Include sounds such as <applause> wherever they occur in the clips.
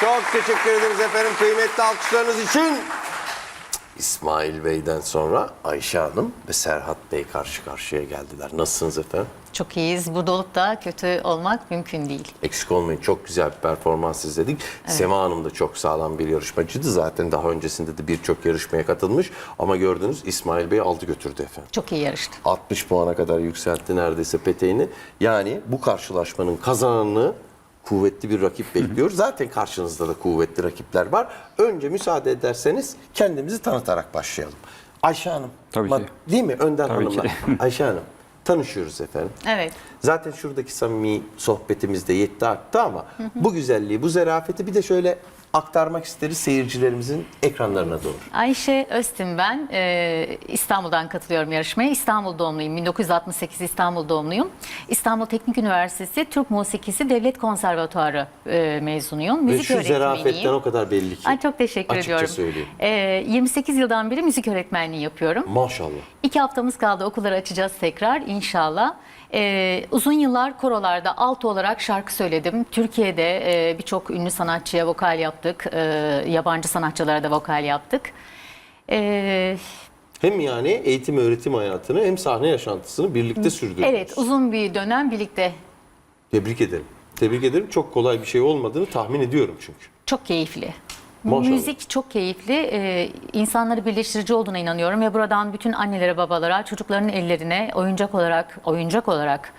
Çok teşekkür ederiz efendim kıymetli alkışlarınız için. İsmail Bey'den sonra Ayşe Hanım ve Serhat Bey karşı karşıya geldiler. Nasılsınız efendim? Çok iyiyiz. Burada olup da kötü olmak mümkün değil. Eksik olmayın çok güzel bir performans izledik. Sema Hanım da çok sağlam bir yarışmacıydı. Zaten daha öncesinde de birçok yarışmaya katılmış. Ama gördünüz İsmail Bey aldı götürdü efendim. Çok iyi yarıştı. 60 puana kadar yükseltti neredeyse peteğini. Yani bu karşılaşmanın kazananını kuvvetli bir rakip bekliyor. Zaten karşınızda da kuvvetli rakipler var. Önce müsaade ederseniz kendimizi tanıtarak başlayalım. Ayşe Hanım. Tabii ki. Değil mi? Önden Tabii hanımlar. ki. <laughs> Ayşe Hanım. Tanışıyoruz efendim. Evet. Zaten şuradaki samimi sohbetimiz de yetti arttı ama bu güzelliği, bu zerafeti bir de şöyle aktarmak isteriz seyircilerimizin ekranlarına doğru. Ayşe Öztün ben. Ee, İstanbul'dan katılıyorum yarışmaya. İstanbul doğumluyum. 1968 İstanbul doğumluyum. İstanbul Teknik Üniversitesi Türk Musikisi Devlet Konservatuarı e, mezunuyum. Ve Müzik şu zerafetten öğretmeniyim. o kadar belli ki. Ay çok teşekkür Açıkça ediyorum. söyleyeyim. Ee, 28 yıldan beri müzik öğretmenliği yapıyorum. Maşallah. İki haftamız kaldı okulları açacağız tekrar inşallah. Ee, uzun yıllar korolarda alt olarak şarkı söyledim. Türkiye'de e, birçok ünlü sanatçıya vokal yaptık. Ee, yabancı sanatçılara da vokal yaptık. Ee, Hem yani eğitim öğretim hayatını hem sahne yaşantısını birlikte sürdürdünüz. evet uzun bir dönem birlikte Tebrik ederim. Tebrik ederim. Çok kolay bir şey olmadığını tahmin ediyorum çünkü. çok keyifli. Maşallah. Müzik çok keyifli. Ee, insanları birleştirici olduğuna inanıyorum ve buradan bütün annelere, babalara, çocukların ellerine oyuncak olarak, oyuncak olarak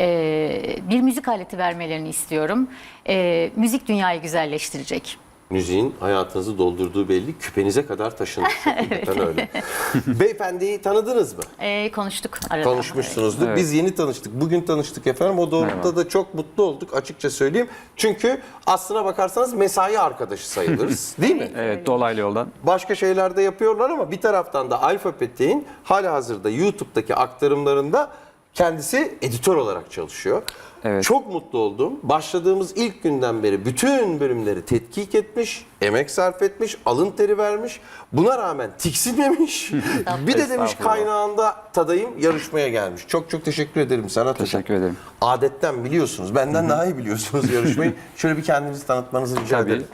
e, bir müzik aleti vermelerini istiyorum. E, müzik dünyayı güzelleştirecek. Müziğin hayatınızı doldurduğu belli. Küpenize kadar taşındı. <laughs> Hakikaten öyle. <laughs> Beyefendiyi tanıdınız mı? E, konuştuk arada. Konuşmuşsunuzdur. Evet. Biz yeni tanıştık. Bugün tanıştık efendim. O doğrultuda da çok mutlu olduk açıkça söyleyeyim. Çünkü aslına bakarsanız mesai arkadaşı sayılırız. <laughs> Değil mi? Evet dolaylı yoldan. Başka şeyler de yapıyorlar ama bir taraftan da Alfa Petek'in hala hazırda YouTube'daki aktarımlarında kendisi editör olarak çalışıyor. Evet. Çok mutlu oldum. Başladığımız ilk günden beri bütün bölümleri tetkik etmiş, emek sarf etmiş, alın teri vermiş. Buna rağmen tiksinmemiş. <laughs> bir de demiş kaynağında tadayım yarışmaya gelmiş. Çok çok teşekkür ederim sana. Teşekkür ederim. Adetten biliyorsunuz. Benden daha iyi biliyorsunuz yarışmayı. <laughs> Şöyle bir kendinizi tanıtmanızı rica Tabii. ederim.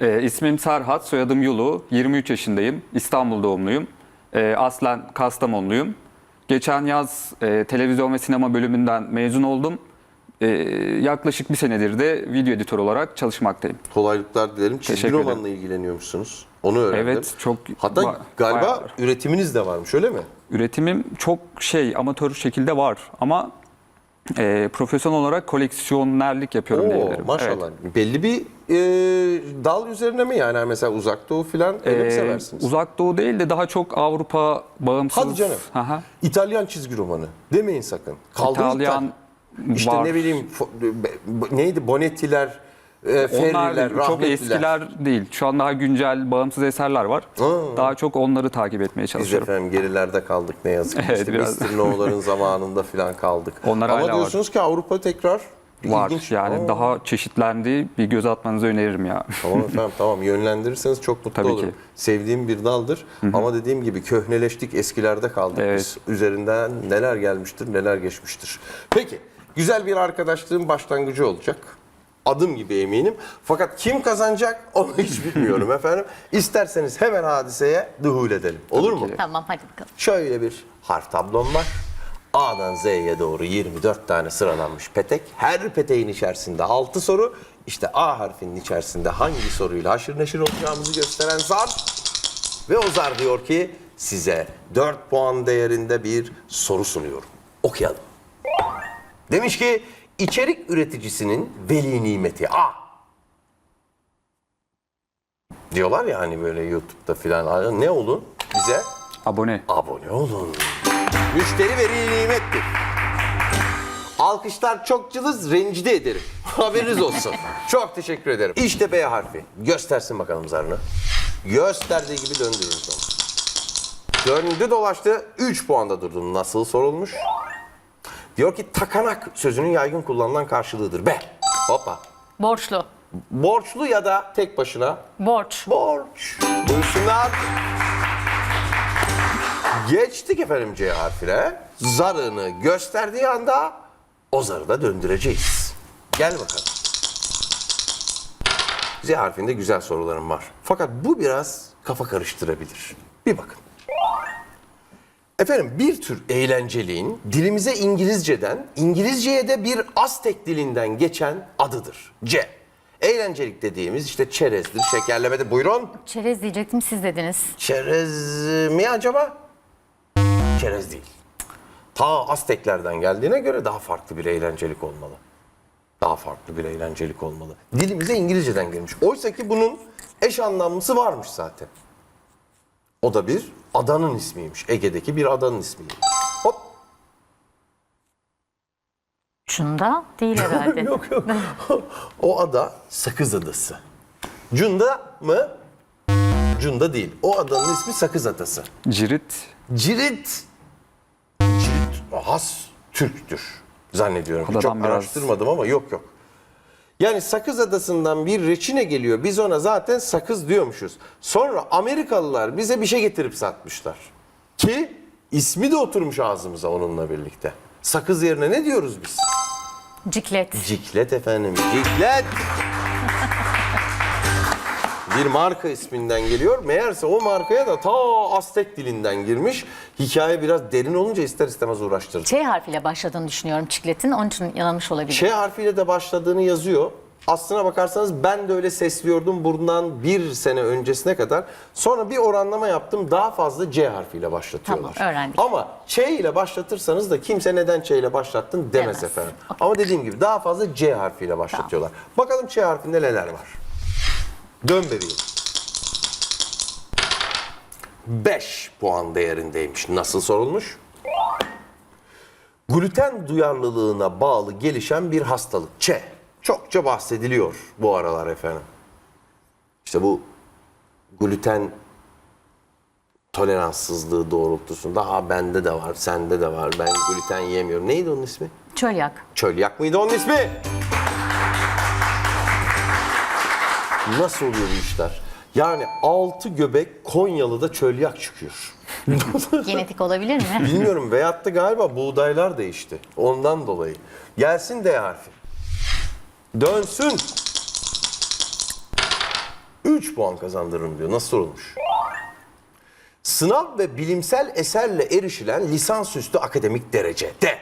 Ee, ismim Serhat, soyadım Yulu. 23 yaşındayım. İstanbul doğumluyum. Ee, aslen Kastamonluyum. Geçen yaz e, televizyon ve sinema bölümünden mezun oldum. Ee, yaklaşık bir senedir de video editör olarak çalışmaktayım. Kolaylıklar dilerim. Çizgi Teşekkür ederim. romanla ilgileniyormuşsunuz. Onu öğrendim. Evet, çok Hatta var- galiba bayağı var. üretiminiz de varmış öyle mi? Üretimim çok şey amatör şekilde var ama e, profesyonel olarak koleksiyonerlik yapıyorum Oo, diyebilirim. maşallah. Evet. Belli bir e, dal üzerine mi yani mesela uzak doğu falan öyle mi Ee, seversiniz? uzak doğu değil de daha çok Avrupa bağımsız. Hadi canım. Aha. İtalyan çizgi romanı demeyin sakın. Kaldı İtalyan İşte var. ne bileyim neydi Bonettiler, e, Onlar Ferriler, çok rahmetliler. eskiler değil. Şu an daha güncel bağımsız eserler var. Aa. Daha çok onları takip etmeye Biz çalışıyorum. efendim gerilerde kaldık ne yazık ki. <laughs> Evet, işte biraz. Mr. No'ların zamanında falan kaldık. Onlar Ama hala var. diyorsunuz ki Avrupa tekrar Var ilginç. yani Aa. daha çeşitlendi. Bir göz atmanızı öneririm ya. Tamam efendim tamam yönlendirirseniz çok mutlu Tabii olurum. ki. Sevdiğim bir daldır ama dediğim gibi köhneleştik eskilerde kaldık Evet. biz. Üzerinden neler gelmiştir neler geçmiştir. Peki güzel bir arkadaşlığın başlangıcı olacak. Adım gibi eminim. Fakat kim kazanacak onu hiç bilmiyorum efendim. İsterseniz hemen hadiseye duhul edelim. Olur mu? Tamam hadi bakalım. Şöyle bir harf tablom var. A'dan Z'ye doğru 24 tane sıralanmış petek. Her peteğin içerisinde 6 soru. İşte A harfinin içerisinde hangi soruyla haşır neşir olacağımızı gösteren zar. Ve o zar diyor ki size 4 puan değerinde bir soru sunuyorum. Okuyalım. Demiş ki içerik üreticisinin veli nimeti A. Diyorlar ya hani böyle YouTube'da filan ne olun bize? Abone. Abone olun. Müşteri veri nimettir. Alkışlar çok cılız, rencide ederim. Haberiniz olsun. çok teşekkür ederim. İşte B harfi. Göstersin bakalım zarını. Gösterdiği gibi döndürürüz onu. Döndü dolaştı, 3 puanda durdu. Nasıl sorulmuş? Diyor ki takanak sözünün yaygın kullanılan karşılığıdır. B. Hoppa. Borçlu. Borçlu ya da tek başına Borç. Borç. Buyursunlar. Geçtik efendim C harfine. Zarını gösterdiği anda o zarı da döndüreceğiz. Gel bakalım. Z harfinde güzel sorularım var. Fakat bu biraz kafa karıştırabilir. Bir bakın. Efendim bir tür eğlenceliğin dilimize İngilizceden, İngilizceye de bir Aztek dilinden geçen adıdır. C. Eğlencelik dediğimiz işte çerezdir, şekerlemedir. Buyurun. Çerez diyecektim siz dediniz. Çerez mi acaba? Çerez değil. Ta Azteklerden geldiğine göre daha farklı bir eğlencelik olmalı. Daha farklı bir eğlencelik olmalı. Dilimize İngilizceden gelmiş. Oysa ki bunun eş anlamlısı varmış zaten. O da bir adanın ismiymiş. Ege'deki bir adanın ismiymiş. Hop. Şunda değil <laughs> herhalde. Yok yok. o ada Sakız Adası. Cunda mı? Cunda değil. O adanın ismi Sakız Adası. Cirit, Cirit. Cirit has Türktür zannediyorum. Adadan Çok biraz- araştırmadım ama yok yok. Yani Sakız Adası'ndan bir reçine geliyor. Biz ona zaten sakız diyormuşuz. Sonra Amerikalılar bize bir şey getirip satmışlar. Ki ismi de oturmuş ağzımıza onunla birlikte. Sakız yerine ne diyoruz biz? Ciklet. Ciklet efendim. Ciklet. Bir marka isminden geliyor. Meğerse o markaya da ta Aztek dilinden girmiş. Hikaye biraz derin olunca ister istemez uğraştırdı. Ç harfiyle başladığını düşünüyorum çikletin. Onun için yanılmış olabilir. Ç harfiyle de başladığını yazıyor. Aslına bakarsanız ben de öyle sesliyordum bundan bir sene öncesine kadar. Sonra bir oranlama yaptım daha fazla C harfiyle başlatıyorlar. Tamam, öğrendik. Ama Ç ile başlatırsanız da kimse neden Ç ile başlattın demez Demez. efendim. Okey. Ama dediğim gibi daha fazla C harfiyle başlatıyorlar. Bakalım Ç harfinde neler var. Dön bebeğim. 5 puan değerindeymiş. Nasıl sorulmuş? Gluten duyarlılığına bağlı gelişen bir hastalık. Ç. Çokça bahsediliyor bu aralar efendim. İşte bu gluten toleranssızlığı doğrultusunda ha bende de var, sende de var. Ben gluten yemiyorum. Neydi onun ismi? Çölyak. Çölyak mıydı onun ismi? Nasıl oluyor bu işler? Yani altı göbek Konyalı'da çölyak çıkıyor. <laughs> Genetik olabilir mi? Bilmiyorum veyahut da galiba buğdaylar değişti. Ondan dolayı. Gelsin D harfi. Dönsün. 3 puan kazandırırım diyor. Nasıl sorulmuş? Sınav ve bilimsel eserle erişilen lisansüstü akademik derece. D.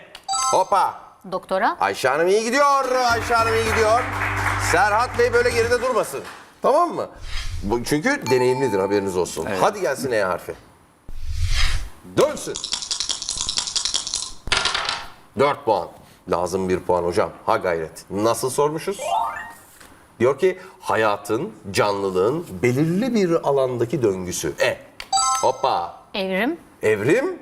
Hopa. Doktora. Ayşe Hanım iyi gidiyor. Ayşe Hanım iyi gidiyor. Serhat Bey böyle geride durmasın. Tamam mı? Bu, çünkü deneyimlidir haberiniz olsun. Hadi gelsin E harfi. Dönsün. 4 puan. Lazım bir puan hocam. Ha gayret. Nasıl sormuşuz? Diyor ki hayatın, canlılığın belirli bir alandaki döngüsü. E. Hoppa. Evrim. Evrim.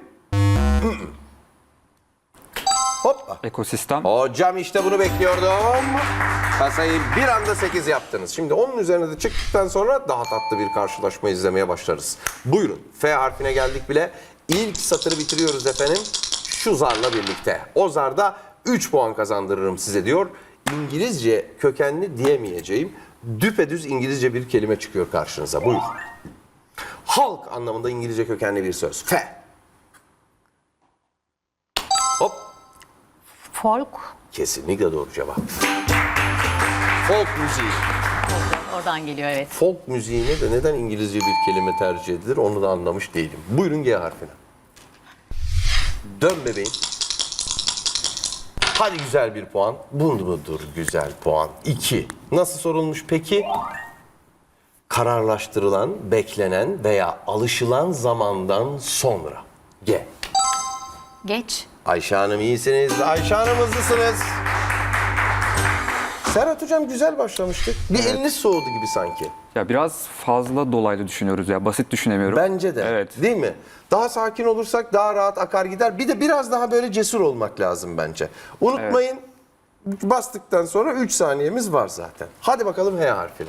Hoppa. ekosistem, Hocam işte bunu bekliyordum. Kasayı bir anda 8 yaptınız. Şimdi onun üzerine de çıktıktan sonra daha tatlı bir karşılaşma izlemeye başlarız. Buyurun. F harfine geldik bile. İlk satırı bitiriyoruz efendim. Şu zarla birlikte. O zarda 3 puan kazandırırım size diyor. İngilizce kökenli diyemeyeceğim. Düpedüz İngilizce bir kelime çıkıyor karşınıza. Buyurun. Halk anlamında İngilizce kökenli bir söz. F. Folk. Kesinlikle doğru cevap. Folk müziği. Oradan geliyor evet. Folk müziğine de neden İngilizce bir kelime tercih edilir onu da anlamış değilim. Buyurun G harfine. Dön bebeğim. Hadi güzel bir puan. Bu mudur güzel puan? 2. Nasıl sorulmuş peki? Kararlaştırılan, beklenen veya alışılan zamandan sonra. G. Geç. Ayşe Hanım iyisiniz. Ayşe Hanım hızlısınız. Serhat Hocam güzel başlamıştık. Bir eliniz soğudu gibi sanki. ya biraz fazla dolaylı düşünüyoruz ya, basit düşünemiyorum. Bence de. Evet. Değil mi? Daha sakin olursak daha rahat akar gider. Bir de biraz daha böyle cesur olmak lazım bence. Unutmayın bastıktan sonra 3 saniyemiz var zaten. Hadi bakalım H harfine.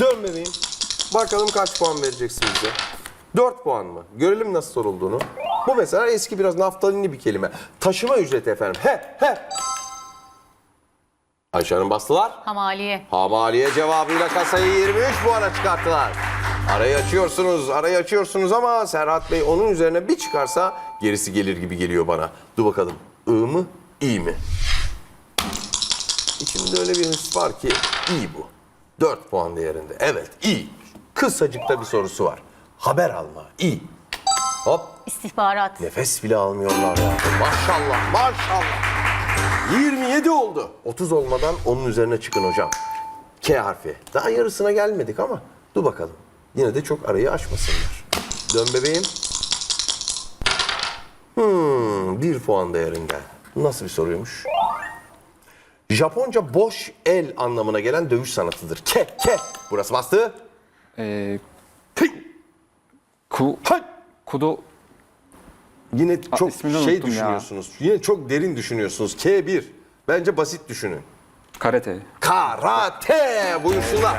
Dön bebeğim. Bakalım kaç puan vereceksin bize. 4 puan mı? Görelim nasıl sorulduğunu. Bu mesela eski biraz naftalinli bir kelime. Taşıma ücreti efendim. He he. Ayşe Hanım bastılar. Hamaliye. Hamaliye cevabıyla kasayı 23 puana çıkarttılar. Arayı açıyorsunuz, arayı açıyorsunuz ama Serhat Bey onun üzerine bir çıkarsa gerisi gelir gibi geliyor bana. Dur bakalım. I mı, İ mi? içimde öyle bir his var ki iyi bu. 4 puan değerinde. Evet iyi. Kısacıkta bir sorusu var. Haber alma. iyi. Hop İstihbarat. nefes bile almıyorlar ya. Maşallah maşallah. 27 oldu. 30 olmadan onun üzerine çıkın hocam. K harfi. Daha yarısına gelmedik ama dur bakalım. Yine de çok arayı aşmasınlar. Dön bebeğim. Hmm, bir puan değerinde. Nasıl bir soruymuş? Japonca boş el anlamına gelen dövüş sanatıdır. Ke, ke. Burası bastı. Ee, Hey, ku, hay. Kudo Yine çok ismini şey unuttum ya. düşünüyorsunuz. Yine çok derin düşünüyorsunuz. K1. Bence basit düşünün. karate. Karate buyursunlar.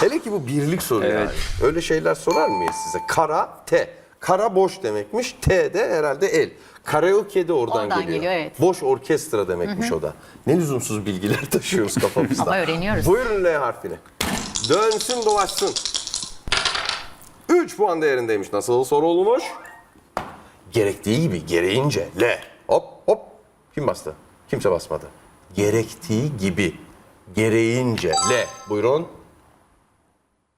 Hele ki bu birlik soru Evet. yani. Öyle şeyler sorar mıyız size? Karate. Kara boş demekmiş. T de herhalde el. Karaoke de oradan, Oradan geliyor. geliyor, evet. Boş orkestra demekmiş o da. Ne lüzumsuz bilgiler <laughs> taşıyoruz kafamızda. Ama öğreniyoruz. Buyurun L harfini. Dönsün dolaşsın. 3 puan değerindeymiş. Nasıl soru olmuş? Gerektiği gibi gereğince L. Hop hop. Kim bastı? Kimse basmadı. Gerektiği gibi gereğince L. Buyurun.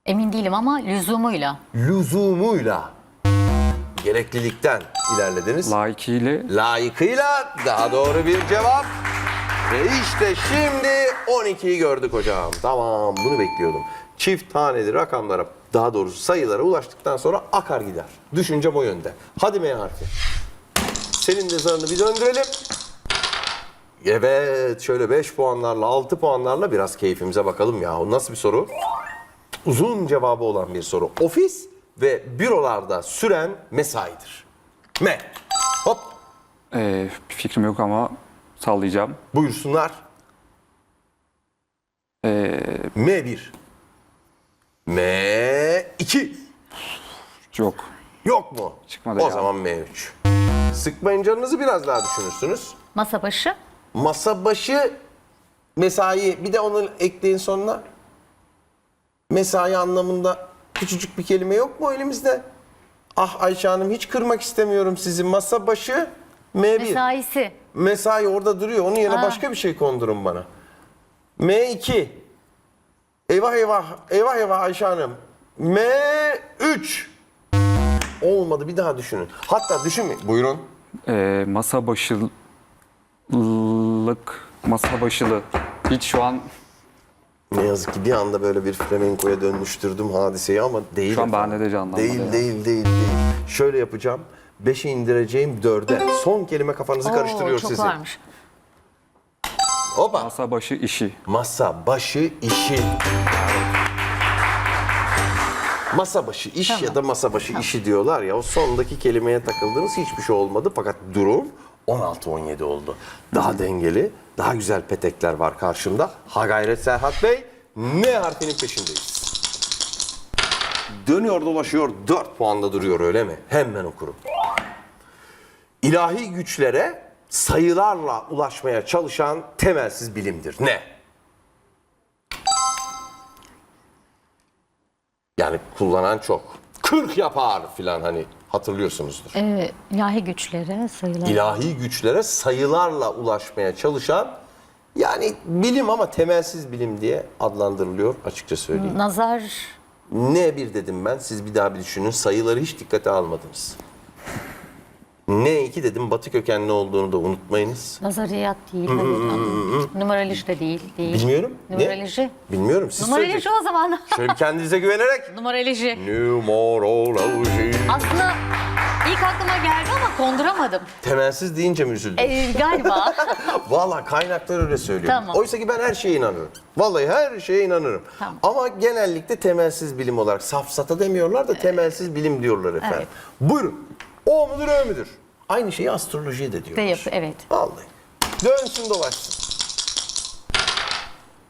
Emin değilim ama lüzumuyla. Lüzumuyla. Gereklilikten ilerlediniz. Layıkıyla Layıkıyla daha doğru bir cevap. Ve işte şimdi 12'yi gördük hocam. Tamam bunu bekliyordum. Çift taneli rakamlara daha doğrusu sayılara ulaştıktan sonra akar gider. Düşüncem o yönde. Hadi M harfi. Senin de zarını bir döndürelim. Evet şöyle 5 puanlarla 6 puanlarla biraz keyfimize bakalım ya. Nasıl bir soru? Uzun cevabı olan bir soru. Ofis ve bürolarda süren mesaidir. M. Hop ee, bir fikrim yok ama sallayacağım. Buyursunlar. Ee, M1. M2. yok. Yok mu? Çıkmadı o ya. zaman M3. Sıkmayın canınızı biraz daha düşünürsünüz. Masa başı. Masa başı mesai bir de onu ekleyin sonuna. Mesai anlamında küçücük bir kelime yok mu elimizde? Ah Ayşe Hanım hiç kırmak istemiyorum sizi. Masa başı M1. Mesaisi. Mesai orada duruyor. Onun yerine Ha. başka bir şey kondurun bana. M2. Eyvah eyvah. Eyvah eyvah Ayşe Hanım. M3. Olmadı bir daha düşünün. Hatta düşünmeyin. Buyurun. Ee, masa başılık masa başılı. Hiç şu an Ne yazık ki bir anda böyle bir flamenkoya dönüştürdüm hadiseyi ama değil. Şu an efendim. bende de canlanmadı Değil, ya. değil, değil, değil. Şöyle yapacağım. 5'e indireceğim 4'e. Son kelime kafanızı Oo, karıştırıyor çok sizi. varmış. Hopa. masa başı işi. Masa başı işi. Masa başı iş ya da masa başı işi diyorlar ya o sondaki kelimeye takıldığınız hiçbir şey olmadı fakat durum 16-17 oldu. Daha dengeli, daha güzel petekler var karşımda. Ha gayret Serhat Bey, ne harfinin peşindeyiz? Dönüyor dolaşıyor 4 puanda duruyor öyle mi? Hemen okurum. İlahi güçlere sayılarla ulaşmaya çalışan temelsiz bilimdir. Ne? Yani kullanan çok. 40 yapar filan hani hatırlıyorsunuzdur. Ee, ilahi güçlere sayılar. İlahi güçlere sayılarla ulaşmaya çalışan yani bilim ama temelsiz bilim diye adlandırılıyor açıkça söyleyeyim. Nazar. Ne bir dedim ben siz bir daha bir düşünün sayıları hiç dikkate almadınız. Ne iki dedim batı kökenli olduğunu da unutmayınız. Nazariyat değil. evet. Numeroloji de değil. değil. Bilmiyorum. Numeroloji. Bilmiyorum siz Numeroloji söyleyeceksiniz. o zaman. <laughs> Şöyle bir kendinize güvenerek. Numeroloji. Numeroloji. Aslında ilk aklıma geldi ama konduramadım. Temelsiz deyince mi üzüldün? Ee, galiba. <laughs> Valla kaynaklar öyle söylüyor. Tamam. Oysa ki ben her şeye inanırım. Vallahi her şeye inanırım. Tamam. Ama genellikle temelsiz bilim olarak safsata demiyorlar da temelsiz bilim diyorlar efendim. Evet. Buyurun. O mudur ö müdür? Aynı şeyi astrolojiye de diyorlar. De yap, evet. Vallahi. Dönsün dolaşsın.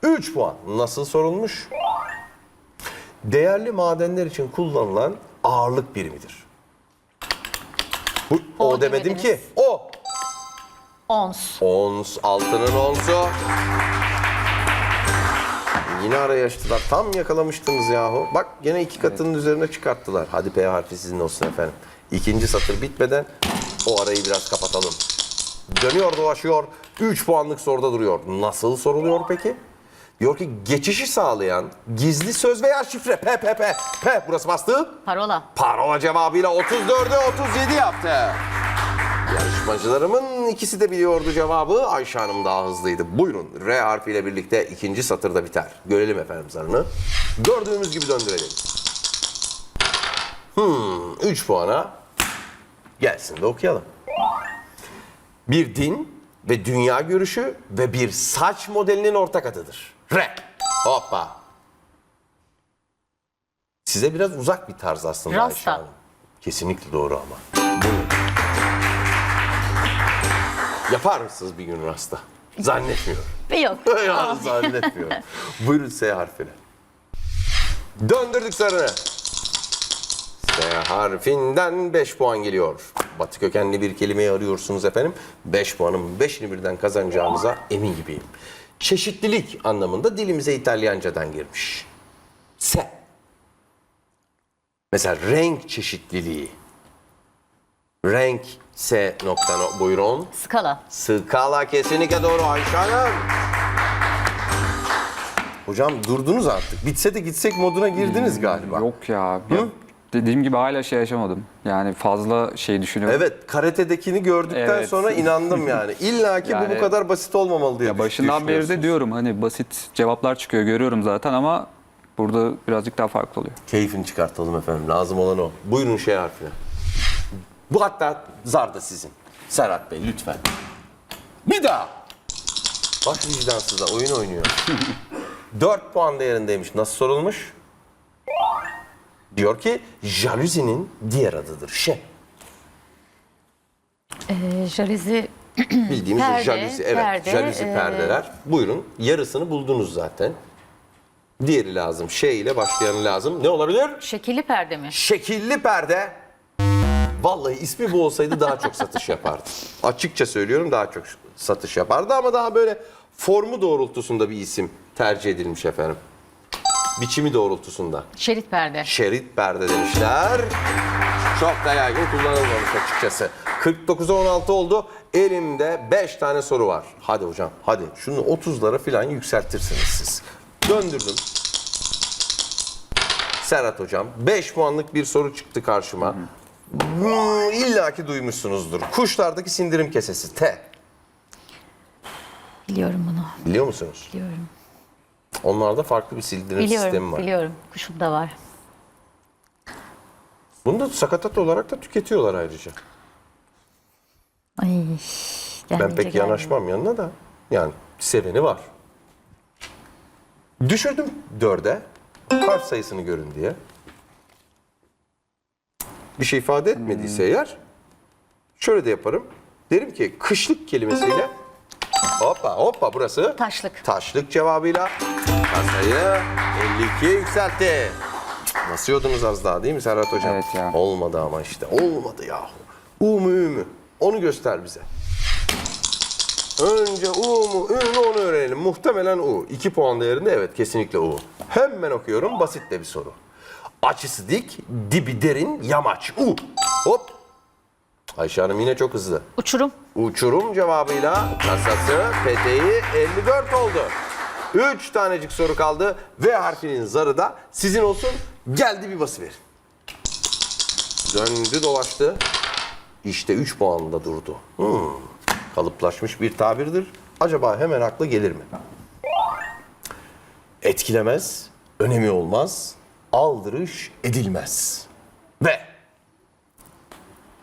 3 puan. Nasıl sorulmuş? Değerli madenler için kullanılan ağırlık birimidir. Bu, o, O demedim demediniz. ki. O. Ons. Ons, altının onsu. Yine araya açtılar. Tam yakalamıştınız yahu. Bak gene iki katının üzerine çıkarttılar. Hadi P harfi sizin olsun efendim. İkinci satır bitmeden o arayı biraz kapatalım. Dönüyor dolaşıyor. 3 puanlık soruda duruyor. Nasıl soruluyor peki? Diyor ki geçişi sağlayan gizli söz veya şifre. P P P. P burası bastı. Parola. Parola cevabıyla 34'e 37 yaptı. Yarışmacılarımın ikisi de biliyordu cevabı. Ayşe Hanım daha hızlıydı. Buyurun R harfiyle birlikte ikinci satırda biter. Görelim efendim zarını. Gördüğümüz gibi döndürelim. Hmm, 3 puana gelsin de okuyalım. Bir din ve dünya görüşü ve bir saç modelinin ortak adıdır. R. Hoppa. Size biraz uzak bir tarz aslında Rasta. Ayşe Hanım. Kesinlikle doğru ama. Yapar mısınız bir gün rasta? Zannetmiyorum. Yok. <laughs> ya zannetmiyorum. Buyurun S harfine. Döndürdük sarını. S harfinden 5 puan geliyor. Batı kökenli bir kelimeyi arıyorsunuz efendim. 5 puanın 5'ini birden kazanacağınıza emin gibiyim. Çeşitlilik anlamında dilimize İtalyancadan girmiş. S. Mesela renk çeşitliliği. Renk S nokta no- buyurun. Skala. Skala kesinlikle doğru Ayşe Hanım. Hocam durdunuz artık. Bitse de gitsek moduna girdiniz galiba. Yok ya. ya dediğim gibi hala şey yaşamadım. Yani fazla şey düşünüyorum. Evet karate'dekini gördükten Evet. sonra inandım yani. <laughs> İlla ki bu Yani- bu kadar basit olmamalı diye Ya başından beri de düşünüyorsunuz. diyorum hani basit cevaplar çıkıyor görüyorum zaten ama burada birazcık daha farklı oluyor. Keyfini çıkartalım efendim. Lazım olan o. Buyurun şey harfine. Bu hatta zar da sizin. Serhat Bey lütfen. Bir daha. Bak vicdansıza oyun oynuyor. <laughs> 4 puan değerindeymiş. Nasıl sorulmuş? Diyor ki jalüzinin diğer adıdır. Şey. Ee, jaluzi <clears throat> Bildiğimiz Perde, jalüzi. Evet. perde, jalüzi e, perdeler. Buyurun. Yarısını buldunuz zaten. Diğeri lazım. Şey ile başlayanı lazım. Ne olabilir? şekilli perde mi? Şekilli perde. Vallahi ismi bu olsaydı daha çok satış yapardı. <laughs> Açıkça söylüyorum daha çok satış yapardı ama daha böyle formu doğrultusunda bir isim tercih edilmiş efendim. Biçimi doğrultusunda. Şerit perde. Şerit perde demişler. Çok da yaygın kullanılmamış açıkçası. 49'a 16 oldu. Elimde 5 tane soru var. Hadi hocam hadi. Şunu 30'lara falan yükseltirsiniz siz. Döndürdüm. Serhat hocam 5 puanlık bir soru çıktı karşıma. Hmm, İlla ki duymuşsunuzdur. Kuşlardaki sindirim kesesi T. Biliyorum bunu. Biliyor musunuz? Biliyorum. Onlarda farklı bir sistemi Biliyorum. var. Biliyorum. Kuşum da var. Bunu da sakatat olarak da tüketiyorlar ayrıca. Ay. Ben pek yanaşmam yanına da. Yani seveni var. Düşürdüm dörde. Harf sayısını görün diye. Bir şey ifade etmediyse eğer şöyle de yaparım. Derim ki kışlık kelimesiyle <laughs> hoppa hoppa burası Taşlık. taşlık cevabıyla kasayı 52'ye yükseltti. Basıyordunuz az daha değil mi Serhat Hocam? Evet ya. Olmadı ama işte olmadı yahu. U mu Ü mü? Onu göster bize. Önce U mu Ü mü onu öğrenelim. Muhtemelen U. 2 puan değerinde evet kesinlikle U. Hemen okuyorum basit de bir soru. Açısı dik, dibi derin, yamaç. U. Hop. Ayşe Hanım yine çok hızlı. Uçurum. Uçurum cevabıyla kasası peteği 54 oldu. 3 tanecik soru kaldı. V harfinin zarı da sizin olsun. Geldi bir basıverin. Döndü dolaştı. İşte 3 puanla durdu. Hmm. Kalıplaşmış bir tabirdir. Acaba hemen akla gelir mi? Etkilemez, önemi olmaz, aldırış edilmez. Ve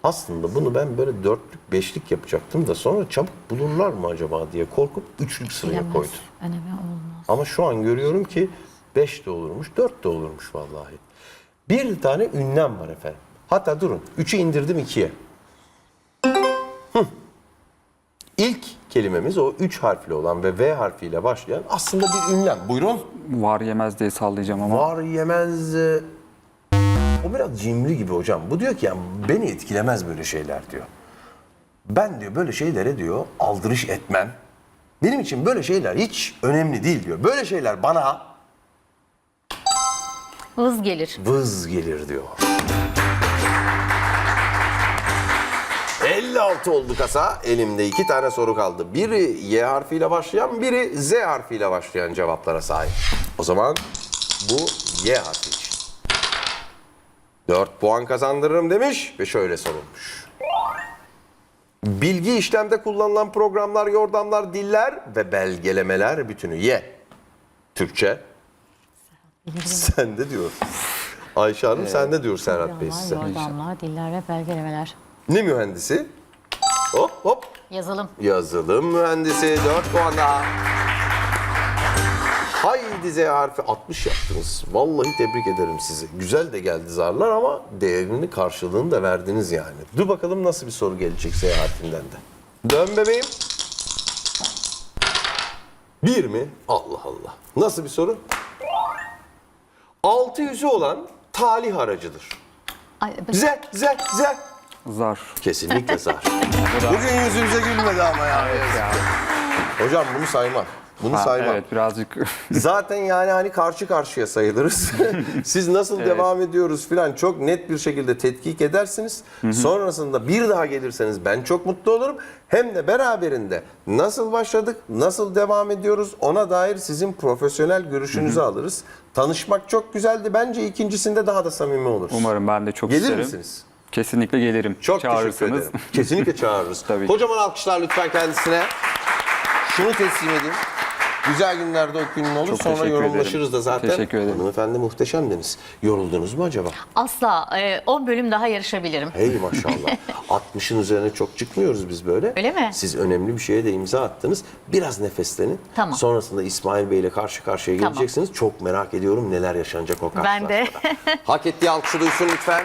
aslında bunu ben böyle dörtlük, beşlik yapacaktım da sonra çabuk bulurlar mı acaba diye korkup üçlük sıraya Bilemez. koydum. Önemi olmaz. Ama şu an görüyorum ki 5 de olurmuş, 4 de olurmuş vallahi. Bir tane ünlem var efendim. Hatta durun, 3'ü indirdim 2'ye. İlk kelimemiz o 3 harfli olan ve V harfiyle başlayan aslında bir ünlem. Buyurun. Var yemez diye sallayacağım ama. Var yemez. O biraz cimri gibi hocam. Bu diyor ki yani beni etkilemez böyle şeyler diyor. Ben diyor böyle şeylere diyor aldırış etmem. Benim için böyle şeyler hiç önemli değil diyor. Böyle şeyler bana Vız gelir. vız gelir diyor. 56 oldu kasa. Elimde iki tane soru kaldı. Biri Y harfiyle başlayan, biri Z harfiyle başlayan cevaplara sahip. O zaman bu Y harfi için. 4 puan kazandırırım demiş ve şöyle sorulmuş. Bilgi işlemde kullanılan programlar, yordamlar, diller ve belgelemeler bütünü Y. Türkçe. <laughs> Sende diyor. Ayşe Hanım sende diyor Serhat Bey size. Yordamlar, diller ve belgelemeler. Ne mühendisi? Hop hop. Yazılım. Yazılım mühendisi 4 puan daha. Haydi Z harfi 60 yaptınız. Vallahi tebrik ederim sizi. Güzel de geldi zarlar ama değerini karşılığını da verdiniz yani. Dur bakalım nasıl bir soru gelecek Z harfinden de. Dön bebeğim. Bir mi? Allah Allah. Nasıl bir soru? Altı yüzü olan talih aracıdır. Ay, Z, Z, Z. Zar. Kesinlikle zar. <laughs> Bugün yüzünüze gülmedi ama ya. Hocam bunu sayma. Bunu Ha, sayma. evet birazcık <laughs> Zaten yani hani karşı karşıya sayılırız. <laughs> Siz nasıl devam ediyoruz filan çok net bir şekilde tetkik edersiniz. Sonrasında bir daha gelirseniz ben çok mutlu olurum. Hem de beraberinde nasıl başladık, nasıl devam ediyoruz ona dair sizin profesyonel görüşünüzü alırız. Tanışmak çok güzeldi. Bence ikincisinde daha da samimi oluruz. umarım ben de çok Gelir isterim. misiniz? Kesinlikle gelirim. Çok teşekkür ederim. Kesinlikle çağırırız. <laughs> Tabii. Kocaman alkışlar lütfen kendisine. Şunu teslim edin. Güzel günlerde okuyun olur. Çok Sonra teşekkür yorumlaşırız ederim. da zaten. Teşekkür ederim. Hanımefendi muhteşemdiniz. Yoruldunuz mu acaba? Asla. e, 10 bölüm daha yarışabilirim. Hey maşallah. <laughs> 60'ın üzerine çok çıkmıyoruz biz böyle. Öyle mi? Siz önemli bir şeye de imza attınız. Biraz nefeslenin. Tamam. Sonrasında İsmail Bey ile karşı karşıya Tamam. geleceksiniz. Çok merak ediyorum neler yaşanacak o Ben de. karşılaşmada. <laughs> Hak ettiği alkışı duysun lütfen.